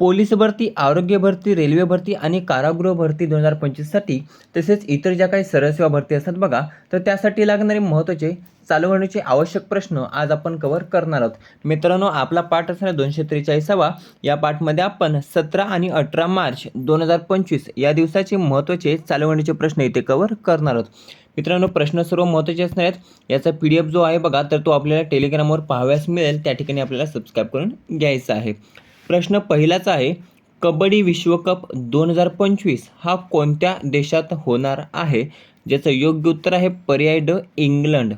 Police भरती आरोग्य भरती रेल्वे भरती आणि कारागृह भरती दोन हजार पंचवीससाठी तसेच इतर ज्या काही सरसेवा भरती असतात बघा तर त्यासाठी लागणारे महत्त्वाचे चालू होण्याचे आवश्यक प्रश्न आज आपण कव्हर करणार आहोत. मित्रांनो आपला पाठ असणार दोनशे त्रेचाळीसावा. या पाठमध्ये आपण सतरा आणि अठरा मार्च दोन हजार पंचवीस या दिवसाचे महत्त्वाचे चालू होण्याचे प्रश्न इथे कव्हर करणार आहोत. मित्रांनो प्रश्न सर्व महत्त्वाचे असणार आहेत. याचा पी डी एफ जो आहे बघा तर तो आपल्याला टेलिग्रामवर पाहाव्यास मिळेल. त्या ठिकाणी आपल्याला सबस्क्राईब करून घ्यायचा आहे. प्रश्न पहिलाच आहे कबड्डी विश्वकप दोन हजार पंचवीस हा कोणत्या देशात होणार आहे? ज्याचं योग्य उत्तर आहे पर्याय ड इंग्लंड.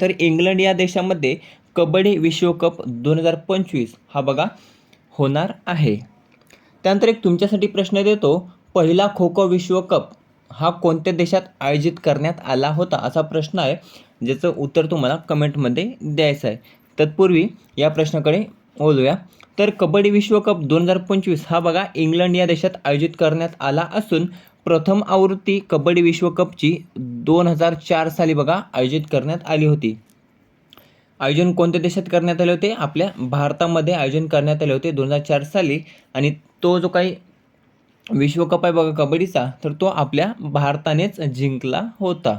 तर इंग्लंड या देशामध्ये कबड्डी विश्वकप दोन हजार पंचवीस हा बघा होणार आहे. त्यानंतर एक तुमच्यासाठी प्रश्न देतो पहिला खो खो विश्वकप हा कोणत्या देशात आयोजित करण्यात आला होता? असा प्रश्न आहे ज्याचं उत्तर तुम्हाला कमेंटमध्ये द्यायचं आहे. तत्पूर्वी या प्रश्नाकडे बोलूया. तर कबड्डी विश्वकप दोन हजार पंचवीस हा बघा इंग्लंड या देशात आयोजित करण्यात आला असून प्रथम आवृत्ती कबड्डी विश्वकपची दोन हजार चार साली बघा आयोजित करण्यात आली होती. आयोजन कोणत्या देशात करण्यात आले होते? आपल्या भारतामध्ये आयोजन करण्यात आले होते दोन हजार चार साली. आणि तो जो काही विश्वकप आहे बघा कबड्डीचा तर तो आपल्या भारतानेच जिंकला होता.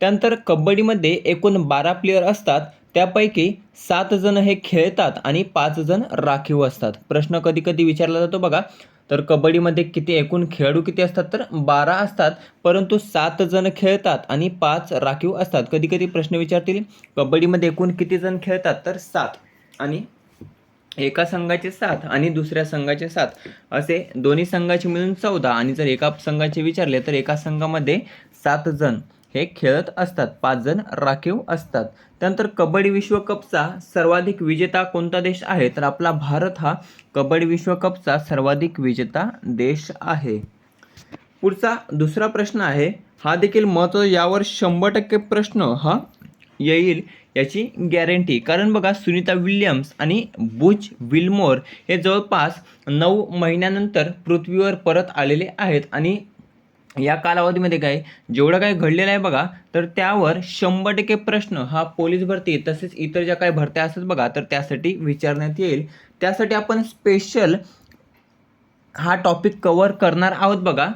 त्यानंतर कबड्डीमध्ये एकूण बारा प्लेयर असतात. त्यापैकी सात जण हे खेळतात आणि पाच जण राखीव असतात. प्रश्न कधी कधी विचारला जातो बघा. तर कबड्डीमध्ये किती एकूण खेळाडू किती असतात? तर बारा असतात. परंतु सात जण खेळतात आणि पाच राखीव असतात. कधी कधी प्रश्न विचारतील कबड्डीमध्ये एकूण किती जण खेळतात? तर सात. आणि एका संघाचे सात आणि दुसऱ्या संघाचे सात. असे दोन्ही संघाचे मिळून चौदा. आणि जर एका संघाचे विचारले तर एका संघामध्ये सात जण. हे खेळत असतात. पाच जण राखीव असतात. त्यानंतर कबड्डी विश्वकपचा सर्वाधिक विजेता कोणता देश आहे? तर आपला भारत हा कबड्डी विश्वकपचा सर्वाधिक विजेता देश आहे. पुढचा दुसरा प्रश्न आहे. हा देखील महत्त्व यावर शंभर टक्के प्रश्न हा येईल याची गॅरंटी कारण बघा सुनीता विल्यम्स आणि बुच विल्मोर हे जवळपास नऊ महिन्यानंतर पृथ्वीवर परत आलेले आहेत आणि या कालावधीमध्ये काय जेवढं काय घडलेलं आहे बघा तर त्यावर शंभर टक्के प्रश्न हा पोलीस भरती तसेच इतर ज्या काही भरत्या असतात बघा तर त्यासाठी विचारण्यात येईल. त्यासाठी आपण स्पेशल हा टॉपिक कवर करणार आहोत बघा.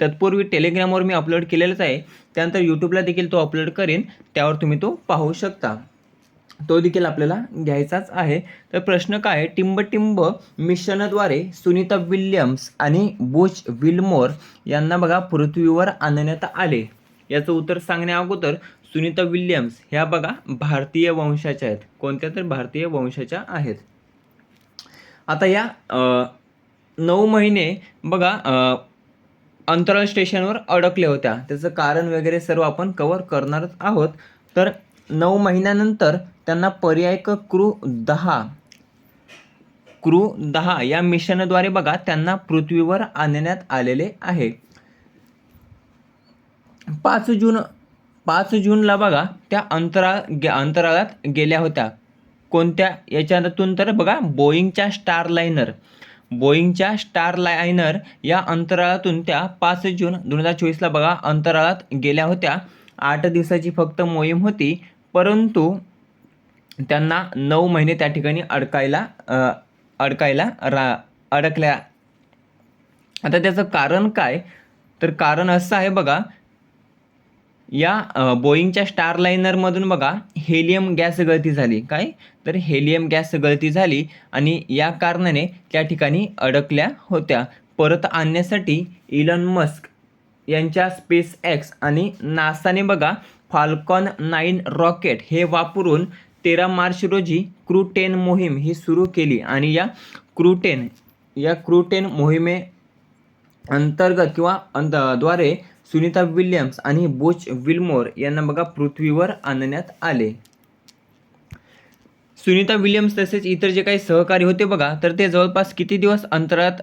तत्पूर्वी टेलिग्रामवर मी अपलोड केलेलाच आहे. त्यानंतर यूट्यूबला देखील तो अपलोड करेन. त्यावर तुम्ही तो पाहू शकता. तो देखील आपल्याला घ्यायचाच आहे. तर प्रश्न काय? आहे? टिंबटिंब मिशनद्वारे सुनीता विल्यम्स आणि बुच विल्मोर यांना बघा पृथ्वीवर आणण्यात आले. याचं उत्तर सांगण्या अगोदर सुनीता विल्यम्स ह्या बघा भारतीय वंशाच्या आहेत. कोणत्या तर भारतीय वंशाच्या आहेत. आता या नऊ महिने बघा अंतराळ स्टेशनवर अडकल्या होत्या. त्याचं कारण वगैरे सर्व आपण कवर करणारच आहोत. तर नऊ महिन्यानंतर त्यांना पर्याय क क्रू दहा. क्रू दहा या मिशनद्वारे बघा त्यांना पृथ्वीवर आणण्यात आलेले आहे. पाच जून पाच जूनला बघा त्या अंतराळ गे अंतराळात गेल्या होत्या. कोणत्या? याच्यातून तर बघा बोईंगच्या स्टार लायनर बोईंगच्या स्टार लायनर या अंतराळातून त्या पाच जून दोन हजार चोवीसला बघा अंतराळात गेल्या होत्या. आठ दिवसाची फक्त मोहीम होती. परंतु त्यांना नऊ महिने त्या ठिकाणी अडकायला अडकायला रा अडकल्या. आता त्याचं कारण काय? तर कारण असं आहे बघा या बोईंगच्या स्टार लायनरमधून बघा हेलियम गॅस गळती झाली. काय? तर हेलियम गॅस गळती झाली आणि या कारणाने त्या ठिकाणी अडकल्या होत्या. परत आणण्यासाठी इलन मस्क यांच्या स्पेस एक्स आणि नासाने बघा फाल्कॉन नाईन रॉकेट हे वापरून तेरा मार्च रोजी क्रू टेन मोहीम ही सुरू केली आणि या क्रू टेन या क्रू टेन मोहिमे अंतर्गत किंवा अंत द्वारे सुनीता विल्यम्स आणि बुच विल्मोर यांना बघा पृथ्वीवर आणण्यात आले. सुनीता विल्यम्स तसेच इतर जे काही सहकारी होते बघा तर ते जवळपास किती दिवस अंतरात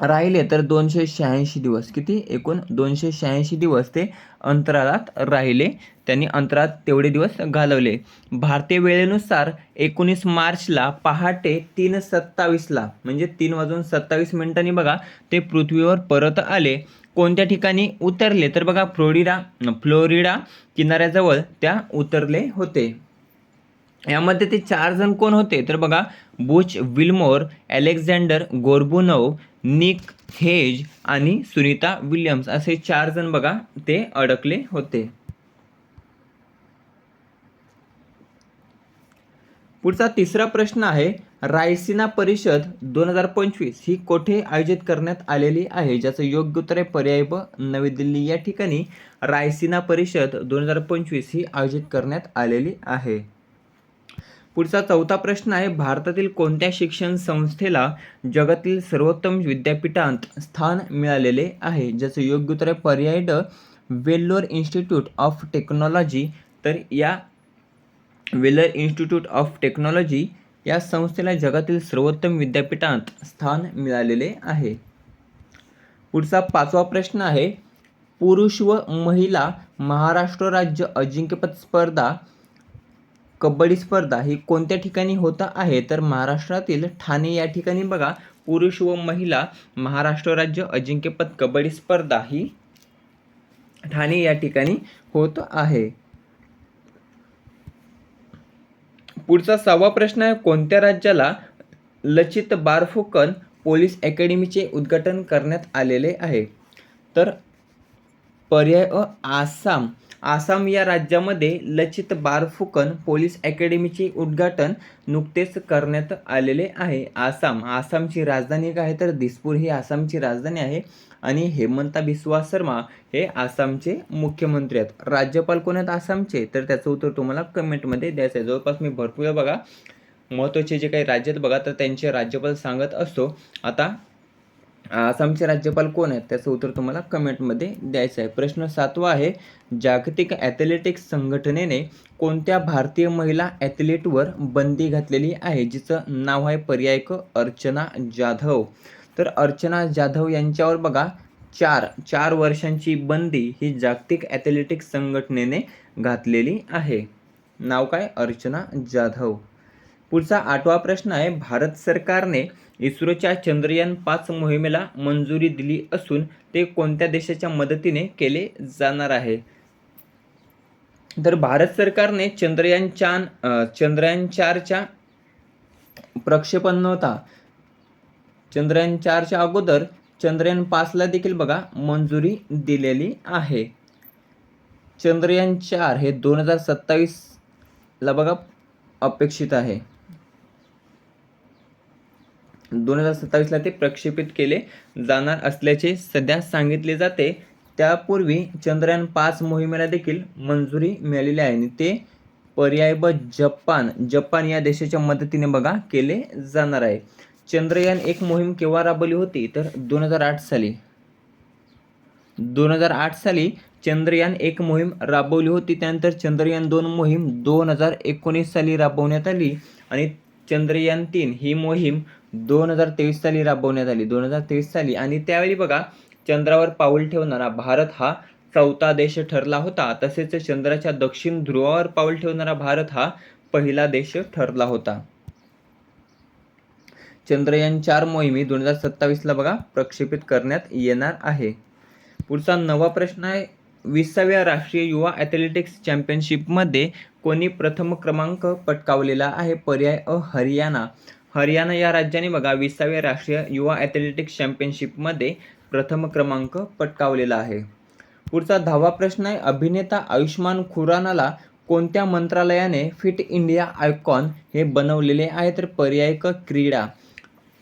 राहिले तर दोनशे शहाऐंशी दिवस. किती? एकूण दोनशे शहाऐंशी दिवस ते अंतराळात राहिले. त्यांनी अंतराळात तेवढे दिवस घालवले. भारतीय वेळेनुसार एकोणीस मार्चला पहाटे तीन सत्तावीसला म्हणजे तीन वाजून सत्तावीस मिनिटांनी बघा ते पृथ्वीवर परत आले. कोणत्या ठिकाणी उतरले? तर बघा फ्लोरिडा फ्लोरिडा किनाऱ्याजवळ त्या उतरले होते. यामध्ये ते चार जण कोण होते? तर बघा Butch Wilmore Alexander Gorbunov Nick Hague आणि सुनीता विल्यम्स असे चार जण बघा ते अडकले होते. पुढचा तिसरा प्रश्न आहे रायसिना परिषद दोन हजार पंचवीस ही कोठे आयोजित करण्यात आलेली आहे? ज्याचं योग्य उत्तर आहे पर्याय ब नवी दिल्ली. या ठिकाणी रायसिना परिषद दोन हजार पंचवीस ही आयोजित करण्यात आलेली आहे. पुढचा चौथा प्रश्न आहे भारतातील कोणत्या शिक्षण संस्थेला जगातील सर्वोत्तम विद्यापीठांत स्थान मिळालेले आहे? ज्याचं योग्य उत्तर आहे पर्याय ड वेल्लोर इन्स्टिट्यूट ऑफ टेक्नॉलॉजी. तर या वेल्लोर इन्स्टिट्यूट ऑफ टेक्नॉलॉजी या संस्थेला जगातील सर्वोत्तम विद्यापीठांत स्थान मिळालेले आहे. पुढचा पाचवा प्रश्न आहे पुरुष व महिला महाराष्ट्र राज्य अजिंक्यपद स्पर्धा कबड्डी स्पर्धा ही कोणत्या ठिकाणी होत आहे? तर महाराष्ट्रातील ठाणे या ठिकाणी बघा पुरुष व महिला महाराष्ट्र राज्य अजिंक्यपद कबड्डी स्पर्धा ही ठाणे या ठिकाणी होत आहे. पुढचा सहावा प्रश्न आहे कोणत्या राज्याला लचित बारफुकन पोलीस अकॅडमीचे उद्घाटन करण्यात आलेले आहे? तर पर्याय आसाम. आसाम या राज्यामध्ये लचित बारफुकन पोलीस अकॅडमीचे उद्घाटन नुकतेच करण्यात आलेले आहे. आसाम आसामची राजधानी काय आहे तर दिसपूर ही आसामची राजधानी आहे आणि हेमंता बिस्वा शर्मा हे आसामचे मुख्यमंत्री आहेत. राज्यपाल कोण आहेत आसामचे? तर त्याचं उत्तर तुम्हाला कमेंटमध्ये द्यायचं आहे. जवळपास मी भरपूर बघा महत्त्वाचे जे काही राज्य आहेत बघा तर त्यांचे राज्यपाल सांगत असतो. आता आसामचे राज्यपाल कोण आहेत? त्याचं उत्तर तुम्हाला कमेंटमध्ये द्यायचं आहे. प्रश्न सातवा आहे जागतिक ॲथलेटिक्स संघटनेने कोणत्या भारतीय महिला ॲथलीटवर बंदी घातलेली आहे? जिचं नाव आहे पर्याय क अर्चना जाधव. तर अर्चना जाधव यांच्यावर बघा चार चार वर्षांची बंदी ही जागतिक ॲथलेटिक्स संघटनेने घातलेली आहे. नाव काय? अर्चना जाधव. पुढचा आठवा प्रश्न आहे भारत सरकारने इस्रोच्या चंद्रयान पाच मोहिमेला मंजुरी दिली असून ते कोणत्या देशाच्या मदतीने केले जाणार आहे? तर भारत सरकारने चंद्रयान चान चंद्रयान चारच्या प्रक्षेपण नव्हता. चंद्रयान चारच्या अगोदर चंद्रयान पाचला देखील बघा मंजुरी दिलेली आहे. चंद्रयान चार हे दोन हजार सत्तावीसला बघा अपेक्षित आहे. दोन हजार सत्तावीसला ते प्रक्षेपित केले जाणार असल्याचे सध्या सांगितले जाते. त्यापूर्वी चंद्रयान पाच मोहिमेला देखील मंजुरी मिळालेली आहे. आणि ते पर्याय ब जपान जपान या देशाच्या मदतीने बघा केले जाणार आहे. चंद्रयान एक मोहीम केव्हा राबवली होती? तर दोन हजार आठ साली. दोन हजार आठ साली चंद्रयान एक मोहीम राबवली होती. त्यानंतर चंद्रयान दोन मोहीम दोन हजार एकोणीस साली राबवण्यात आली. आणि चंद्रयान तीन ही मोहीम दोन हजार तेवीस साली राबवण्यात आली. दोन हजार तेवीस साली. आणि त्यावेळी बघा चंद्रावर पाऊल ठेवणारा भारत हा चौथा देश ठरला होता. तसेच चंद्राच्या दक्षिण ध्रुवावर पाऊल ठेवणारा भारत हा पहिला देश ठरला होता. चंद्रयान चार मोहिमी दोन हजार सत्तावीसला बघा प्रक्षेपित करण्यात येणार आहे. पुढचा नवा प्रश्न आहे विसाव्या राष्ट्रीय युवा ॲथलेटिक्स चॅम्पियनशिपमध्ये कोणी प्रथम क्रमांक पटकावलेला आहे? पर्याय अ हरियाणा. हरियाणा या राज्याने बघा विसाव्या राष्ट्रीय युवा ॲथलेटिक्स चॅम्पियनशिपमध्ये प्रथम क्रमांक पटकावलेला आहे. पुढचा दहावा प्रश्न आहे अभिनेता आयुष्मान खुरानाला कोणत्या मंत्रालयाने फिट इंडिया आयकॉन हे बनवलेले आहे तर पर्याय क क्रीडा?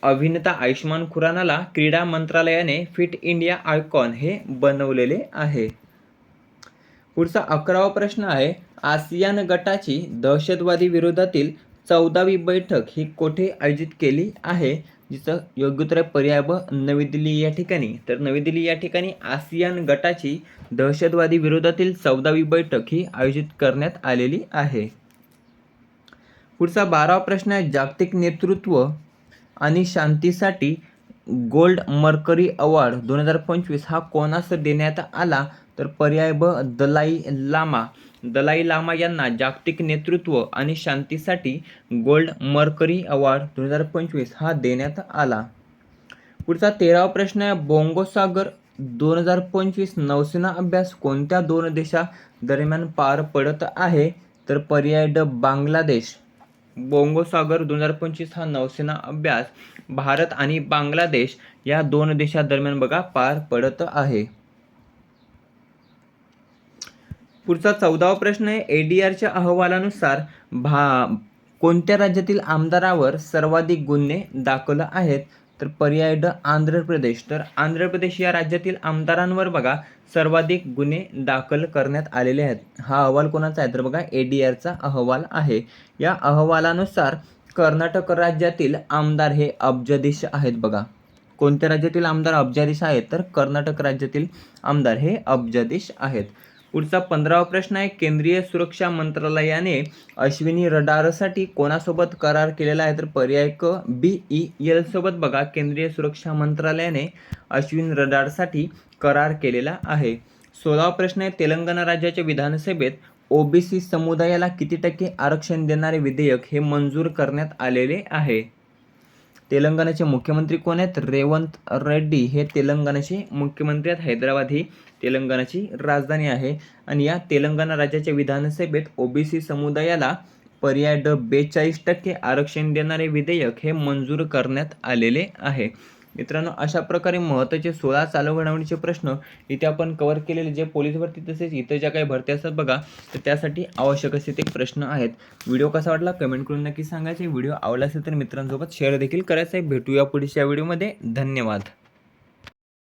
अभिनेता आयुष्मान खुरानाला क्रीडा मंत्रालयाने फिट इंडिया आयकॉन हे बनवलेले आहे. पुढचा अकरावा प्रश्न आहे आसियान गटाची दहशतवादी विरोधातील चौदावी बैठक ही कोठे आयोजित केली आहे? जिचं योग्य उत्तर पर्याय ब नवी दिल्ली या ठिकाणी. तर नवी दिल्ली या ठिकाणी आसियान गटाची दहशतवादी विरोधातील चौदावी बैठक ही आयोजित करण्यात आलेली आहे. पुढचा बारावा प्रश्न आहे जागतिक नेतृत्व आणि शांतीसाठी गोल्ड मर्करी अवॉर्ड दोन हजार पंचवीस हा कोणास देण्यात आला? तर पर्याय ब दलाई लामा. दलाई लामा यांना जागतिक नेतृत्व आणि शांतीसाठी गोल्ड मर्करी अवॉर्ड दोन हजार पंचवीस हा देण्यात आला. पुढचा तेरावा प्रश्न आहे बोंगोसागर दोन हजार पंचवीस नौसेना अभ्यास कोणत्या दोन देशा दरम्यान पार पडत आहे? तर पर्याय ड बांगलादेश. बोंगोसागर दोन हजार पंचवीस हा नौसेना अभ्यास भारत आणि बांगलादेश या दोन देशादरम्यान बघा पार पडत आहे. पुढचा चौदावा प्रश्न आहे ए डी आरच्या अहवालानुसार भा कोणत्या राज्यातील आमदारावर सर्वाधिक गुन्हे दाखल आहेत? तर पर्याय ड आंध्र प्रदेश. तर आंध्र प्रदेश या राज्यातील आमदारांवर बघा सर्वाधिक गुन्हे दाखल करण्यात आलेले आहेत. हा अहवाल कोणाचा आहे? तर बघा ए डी आरचा अहवाल आहे. या अहवालानुसार कर्नाटक राज्यातील आमदार हे अब्जाधीश आहेत बघा. कोणत्या राज्यातील आमदार अब्जाधीश आहेत? तर कर्नाटक राज्यातील आमदार हे अब्जाधीश आहेत. पुढचा पंधरावा प्रश्न आहे केंद्रीय सुरक्षा मंत्रालयाने अश्विनी रडारसाठी कोणासोबत करार केलेला आहे? तर पर्याय क बी ई एल सोबत बघा केंद्रीय सुरक्षा मंत्रालयाने अश्विन रडारसाठी करार केलेला आहे. सोळावा प्रश्न आहे तेलंगणा राज्याच्या विधानसभेत ओबीसी समुदायाला किती टक्के आरक्षण देणारे विधेयक हे मंजूर करण्यात आलेले आहे? तेलंगणाचे मुख्यमंत्री कोण आहेत? रेवंत रेड्डी हे तेलंगणाचे मुख्यमंत्री आहेत. हैदराबाद ही तेलंगणाची राजधानी आहे. आणि या तेलंगणा राज्याच्या विधानसभेत ओबीसी समुदायाला पर्याय ड बेचाळीस टक्के आरक्षण देणारे विधेयक हे मंजूर करण्यात आलेले आहे. मित्रांनो अशा प्रकारे महत्त्वाचे सोळा चालू घडामोडीचे प्रश्न इथे आपण कवर केलेले जे पोलीस भरती तसेच इतर ज्या काही भरती असतात बघा तर त्यासाठी आवश्यक असे ते प्रश्न आहेत. व्हिडिओ कसा वाटला कमेंट करून नक्की सांगायचे. व्हिडिओ आवडला असेल तर मित्रांसोबत शेअर देखील करायचा आहे. भेटूया पुढच्या व्हिडिओमध्ये धन्यवाद.